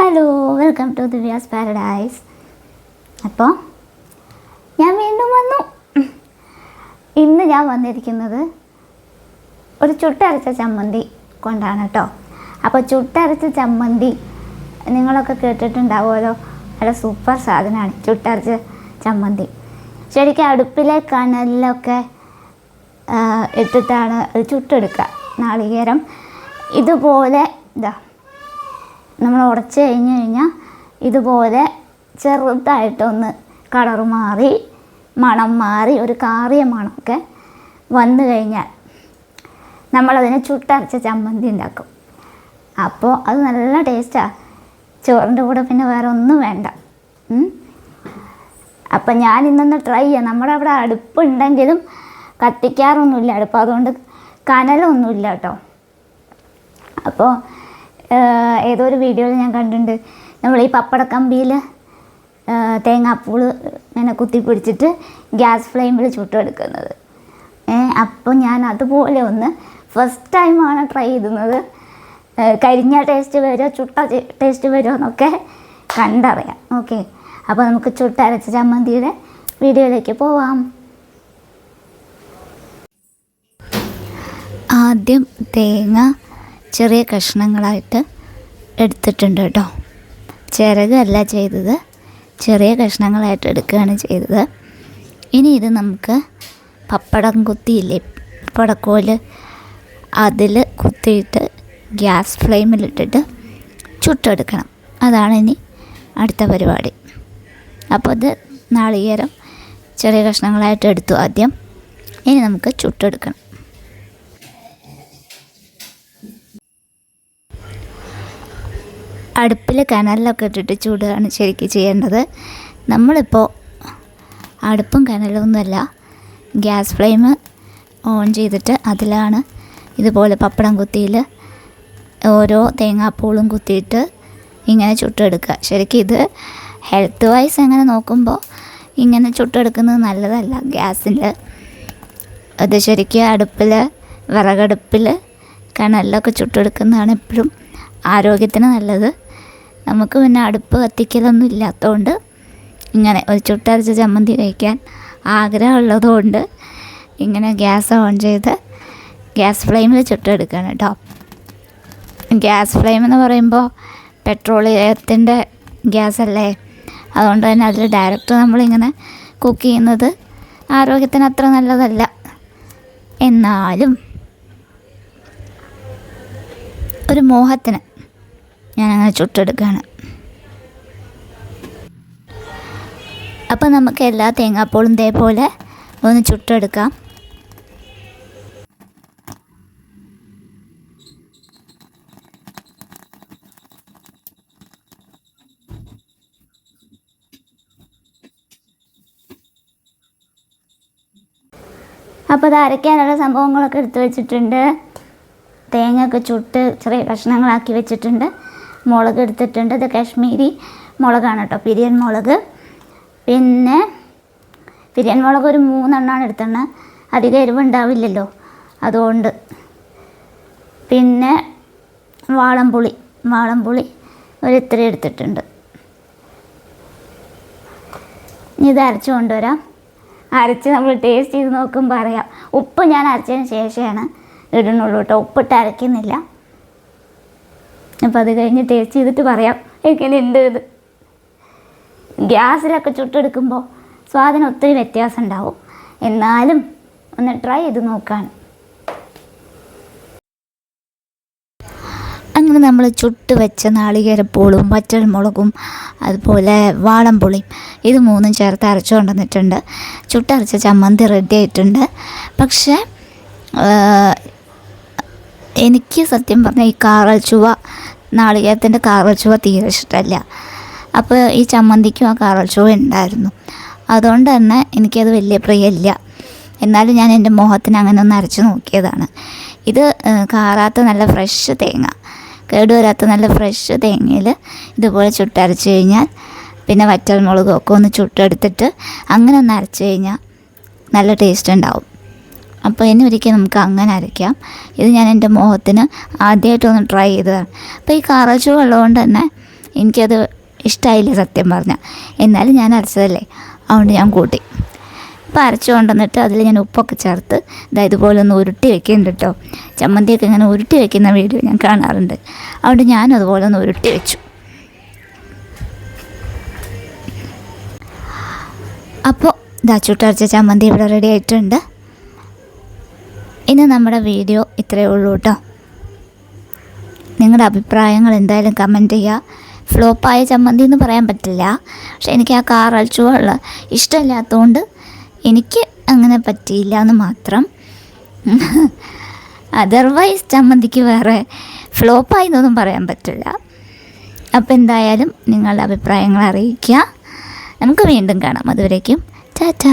Hello welcome to Divya's paradise അപ്പോൾ ഞാൻ വീണ്ടും വന്നു. ഇന്ന് ഞാൻ വന്നിരിക്കുന്നത് ഒരു ചുട്ടരച്ച ചമ്മന്തി കൊണ്ടാണ് കേട്ടോ. അപ്പോൾ ചുട്ടരച്ച ചമ്മന്തി നിങ്ങളൊക്കെ കേട്ടിട്ടുണ്ടാവുമല്ലോ. നല്ല സൂപ്പർ സാധനമാണ് ചുട്ടരച്ച ചമ്മന്തി. ശരിക്കും അടുപ്പിലെ കനലിലൊക്കെ ഇട്ടിട്ടാണ് അത് ചുട്ടെടുക്കുക. നാളികേരം ഇതുപോലെ ഇതാ നമ്മൾ ഉടച്ച് കഴിഞ്ഞ് കഴിഞ്ഞാൽ ഇതുപോലെ ചെറുതായിട്ടൊന്ന് കളർ മാറി മണം മാറി ഒരു കാറിയ മണമൊക്കെ വന്നു കഴിഞ്ഞാൽ നമ്മളതിനെ ചുട്ടരച്ച ചമ്മന്തി ഉണ്ടാക്കും. അപ്പോൾ അത് നല്ല ടേസ്റ്റാണ് ചോറിന്റെ കൂടെ പിന്നെ വേറെ ഒന്നും വേണ്ട. അപ്പം ഞാൻ ഇന്നൊന്ന് ട്രൈ ചെയ്യാം. നമ്മുടെ അവിടെ അടുപ്പുണ്ടെങ്കിലും കത്തിക്കാറൊന്നുമില്ല അടുപ്പ്. അതുകൊണ്ട് കനലൊന്നുമില്ല കേട്ടോ. അപ്പോൾ ഏതോ ഒരു വീഡിയോയിൽ ഞാൻ കണ്ടിട്ടുണ്ട്. നമ്മൾ ഈ പപ്പട പപ്പടക്കമ്പിയിൽ തേങ്ങാപ്പൂൾ ഇങ്ങനെ കുത്തി പിടിച്ചിട്ട് ഗ്യാസ് ഫ്ലെയിമിൽ ചുട്ടെടുക്കുന്നത്. അപ്പോൾ ഞാൻ അതുപോലെ ഒന്ന് ഫസ്റ്റ് ടൈമാണ് ട്രൈ ചെയ്യുന്നത് കരിഞ്ഞ ടേസ്റ്റ് വരുമോ ചുട്ട ടേസ്റ്റ് വരുമോ എന്നൊക്കെ കണ്ടറിയാം. ഓക്കെ. അപ്പോൾ നമുക്ക് ചുട്ടരച്ച ചമ്മന്തിയുടെ വീഡിയോയിലേക്ക് പോവാം. ആദ്യം തേങ്ങ ചെറിയ കഷ്ണങ്ങളായിട്ട് എടുത്തിട്ടുണ്ട് കേട്ടോ. ചിരകല്ല ചെയ്തത്. ചെറിയ കഷ്ണങ്ങളായിട്ട് എടുക്കുകയാണ് ചെയ്തത്. ഇനി ഇത് നമുക്ക് പപ്പടം കുത്തിയില്ലേ? പപ്പടക്കോൽ അതിൽ കുത്തിയിട്ട് ഗ്യാസ് ഫ്ലെയിമിലിട്ടിട്ട് ചുട്ടെടുക്കണം. അതാണ് ഇനി അടുത്ത പരിപാടി. അപ്പോൾ ഇത് നാളികേരം ചെറിയ കഷ്ണങ്ങളായിട്ട് എടുത്തു ആദ്യം. ഇനി നമുക്ക് ചുട്ടെടുക്കണം. അടുപ്പിൽ കനലിലൊക്കെ ഇട്ടിട്ട് ചൂടുകയാണ് ശരിക്കും ചെയ്യേണ്ടത്. നമ്മളിപ്പോൾ അടുപ്പും കനലൊന്നുമല്ല ഗ്യാസ് ഫ്ലെയിം ഓൺ ചെയ്തിട്ട് അതിലാണ് ഇതുപോലെ പപ്പടം കുത്തിയിൽ ഓരോ തേങ്ങാപ്പൂളും കുത്തിയിട്ട് ഇങ്ങനെ ചുട്ടെടുക്കുക. ശരിക്കും ഇത് ഹെൽത്ത് വൈസ് അങ്ങനെ നോക്കുമ്പോൾ ഇങ്ങനെ ചുട്ടെടുക്കുന്നത് നല്ലതല്ല. ഗ്യാസിന്റെ അത് ശരിക്കും അടുപ്പിൽ വിറകടുപ്പിൽ കനലിലൊക്കെ ചുട്ടെടുക്കുന്നതാണ് എപ്പോഴും ആരോഗ്യത്തിന് നല്ലത്. നമുക്ക് പിന്നെ അടുപ്പ് കത്തിക്കലൊന്നും ഇല്ലാത്തതുകൊണ്ട് ഇങ്ങനെ ഒരു ചുട്ടരച്ച ചമ്മന്തി കഴിക്കാൻ ആഗ്രഹമുള്ളതുകൊണ്ട് ഇങ്ങനെ ഗ്യാസ് ഓൺ ചെയ്ത് ഗ്യാസ് ഫ്ലെയിമിൽ ചുട്ടെടുക്കണം കേട്ടോ. ഗ്യാസ് ഫ്ലെയിം എന്ന് പറയുമ്പോൾ പെട്രോളിയത്തിന്റെ ഗ്യാസ് അല്ലേ അതുകൊണ്ട് തന്നെ അതിൽ ഡയറക്റ്റ് നമ്മളിങ്ങനെ കുക്ക് ചെയ്യുന്നത് ആരോഗ്യത്തിന് അത്ര നല്ലതല്ല. എന്നാലും ഒരു മോഹത്തിന് ഞാനങ്ങനെ ചുട്ടെടുക്കുകയാണ് അപ്പോൾ നമുക്ക് എല്ലാ തേങ്ങാപ്പോളും ഇതേപോലെ ഒന്ന് ചുട്ടെടുക്കാം. അപ്പോൾ ഇത് അരയ്ക്കാനുള്ള സംഭവങ്ങളൊക്കെ എടുത്ത് വെച്ചിട്ടുണ്ട്. തേങ്ങയൊക്കെ ചുട്ട് ചെറിയ കഷ്ണങ്ങളാക്കി വെച്ചിട്ടുണ്ട്. മുളക് എടുത്തിട്ടുണ്ട്. ഇത് കാശ്മീരി മുളകാണ് കേട്ടോ പിരിയൻ മുളക്. പിന്നെ പിരിയൻ മുളക് ഒരു മൂന്നെണ്ണമാണ് എടുത്തത് അധികം എരിവുണ്ടാവില്ലല്ലോ അതുകൊണ്ട്. പിന്നെ വാളംപുളി വാളംപുളി ഒരു ഇത്ര എടുത്തിട്ടുണ്ട്. ഇത് അരച്ച് കൊണ്ടുവരാം. അരച്ച് നമ്മൾ ടേസ്റ്റ് ചെയ്ത് നോക്കുമ്പോൾ അറിയാം. ഉപ്പ് ഞാൻ അരച്ചതിന് ശേഷമാണ് ഇടുന്നുള്ളൂ കേട്ടോ. ഉപ്പിട്ട് അരയ്ക്കുന്നില്ല. അപ്പോൾ അത് കഴിഞ്ഞ് ടേസ്റ്റ് ചെയ്തിട്ട് പറയാം. എങ്ങനെ എന്ത് ഇത് ഗ്യാസിലൊക്കെ ചുട്ടെടുക്കുമ്പോൾ സ്വാദിന് ഒത്തിരി വ്യത്യാസം ഉണ്ടാവും. എന്നാലും ഒന്ന് ട്രൈ ചെയ്ത് നോക്കാൻ അങ്ങനെ നമ്മൾ ചുട്ട് വെച്ച നാളികേരപ്പൂളും വറ്റൽമുളകും അതുപോലെ വാളംപുളിയും ഇത് മൂന്നും ചേർത്ത് അരച്ചു കൊണ്ടുവന്നിട്ടുണ്ട്. ചുട്ടരച്ച ചമ്മന്തി റെഡി ആയിട്ടുണ്ട്. പക്ഷേ എനിക്ക് സത്യം പറഞ്ഞാൽ ഈ കാറൽ ചുവ നാളികേരത്തിന്റെ കാറൽ ചുവ തീരെ ഇഷ്ടമല്ല അപ്പോൾ ഈ ചമ്മന്തിക്കും ആ കാറൽ ചുവ ഉണ്ടായിരുന്നു. അതുകൊണ്ട് തന്നെ എനിക്കത് വലിയ പ്രിയമില്ല എന്നാലും ഞാൻ എന്റെ മോഹത്തിന് അങ്ങനെ ഒന്ന് അരച്ച് നോക്കിയതാണ്. ഇത് കാറാത്ത നല്ല ഫ്രഷ് തേങ്ങ. കേടുവരാത്ത നല്ല ഫ്രഷ് തേങ്ങയിൽ ഇതുപോലെ ചുട്ടരച്ച് കഴിഞ്ഞാൽ പിന്നെ വറ്റൽമുളകും ഒക്കെ ഒന്ന് ചുട്ടെടുത്തിട്ട് അങ്ങനെ ഒന്ന് അരച്ച് കഴിഞ്ഞാൽ നല്ല ടേസ്റ്റ് ഉണ്ടാവും. അപ്പോൾ ഇനി ഒരിക്കൽ നമുക്ക് അങ്ങനെ അരയ്ക്കാം. ഇത് ഞാൻ എന്റെ മുഖത്തിന് ആദ്യമായിട്ടൊന്ന് ട്രൈ ചെയ്തതാണ്. അപ്പോൾ ഈ കാറച്ചു ഉള്ളതുകൊണ്ട് തന്നെ എനിക്കത് ഇഷ്ടമായില്ല സത്യം പറഞ്ഞാൽ. എന്നാലും ഞാൻ അരച്ചതല്ലേ? അതുകൊണ്ട് ഞാൻ കൂട്ടി. അപ്പോൾ അരച്ചു കൊണ്ടുവന്നിട്ട് അതിൽ ഞാൻ ഉപ്പൊക്കെ ചേർത്ത് ഇതാ ഇതുപോലെ ഒന്ന് ഉരുട്ടി വെക്കുന്നുണ്ട് കേട്ടോ. ചമ്മന്തിയൊക്കെ ഇങ്ങനെ ഉരുട്ടി വെക്കുന്ന വീഡിയോ ഞാൻ കാണാറുണ്ട്. അതുകൊണ്ട് ഞാനും അതുപോലെ ഒന്ന് ഉരുട്ടി വെച്ചു. അപ്പോൾ ഇതാ ചുട്ടരച്ച ചമ്മന്തി ഇവിടെ റെഡി ആയിട്ടുണ്ട്. ഇന്ന് നമ്മുടെ വീഡിയോ ഇത്രയേ ഉള്ളൂ കേട്ടോ നിങ്ങളുടെ അഭിപ്രായങ്ങൾ എന്തായാലും കമന്റ് ചെയ്യുക ഫ്ലോപ്പായ ചമ്മന്തി എന്ന് പറയാൻ പറ്റില്ല. പക്ഷെ എനിക്ക് ആ കാർ അഴിച്ചുള്ള ഇഷ്ടമില്ലാത്തതുകൊണ്ട് എനിക്ക് അങ്ങനെ പറ്റിയില്ല എന്ന് മാത്രം. അതർവൈസ് ചമ്മന്തിക്ക് വേറെ ഫ്ലോപ്പായി എന്നൊന്നും പറയാൻ പറ്റില്ല. അപ്പോൾ എന്തായാലും നിങ്ങളുടെ അഭിപ്രായങ്ങൾ അറിയിക്കുക. നമുക്ക് വീണ്ടും കാണാം. അതുവരേക്കും ടാറ്റ.